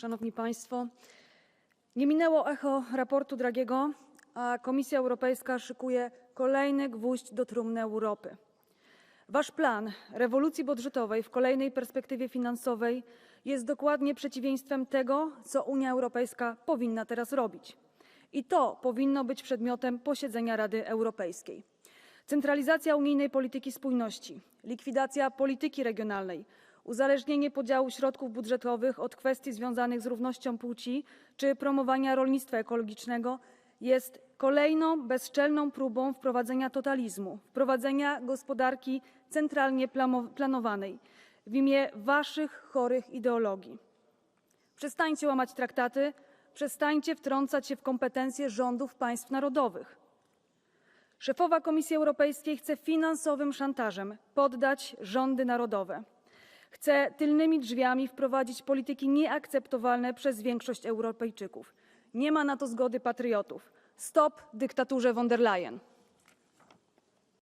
Szanowni Państwo! Nie minęło echo raportu Dragiego, a Komisja Europejska szykuje kolejny gwóźdź do trumny Europy. Wasz plan rewolucji budżetowej w kolejnej perspektywie finansowej jest dokładnie przeciwieństwem tego, co Unia Europejska powinna teraz robić. I to powinno być przedmiotem posiedzenia Rady Europejskiej. Centralizacja unijnej polityki spójności, likwidacja polityki regionalnej, uzależnienie podziału środków budżetowych od kwestii związanych z równością płci czy promowania rolnictwa ekologicznego jest kolejną bezczelną próbą wprowadzenia totalizmu, wprowadzenia gospodarki centralnie planowanej w imię waszych chorych ideologii. Przestańcie łamać traktaty, przestańcie wtrącać się w kompetencje rządów państw narodowych. Szefowa Komisji Europejskiej chce finansowym szantażem poddać rządy narodowe. Chce tylnymi drzwiami wprowadzić polityki nieakceptowalne przez większość Europejczyków. Nie ma na to zgody patriotów. Stop dyktaturze von der Leyen.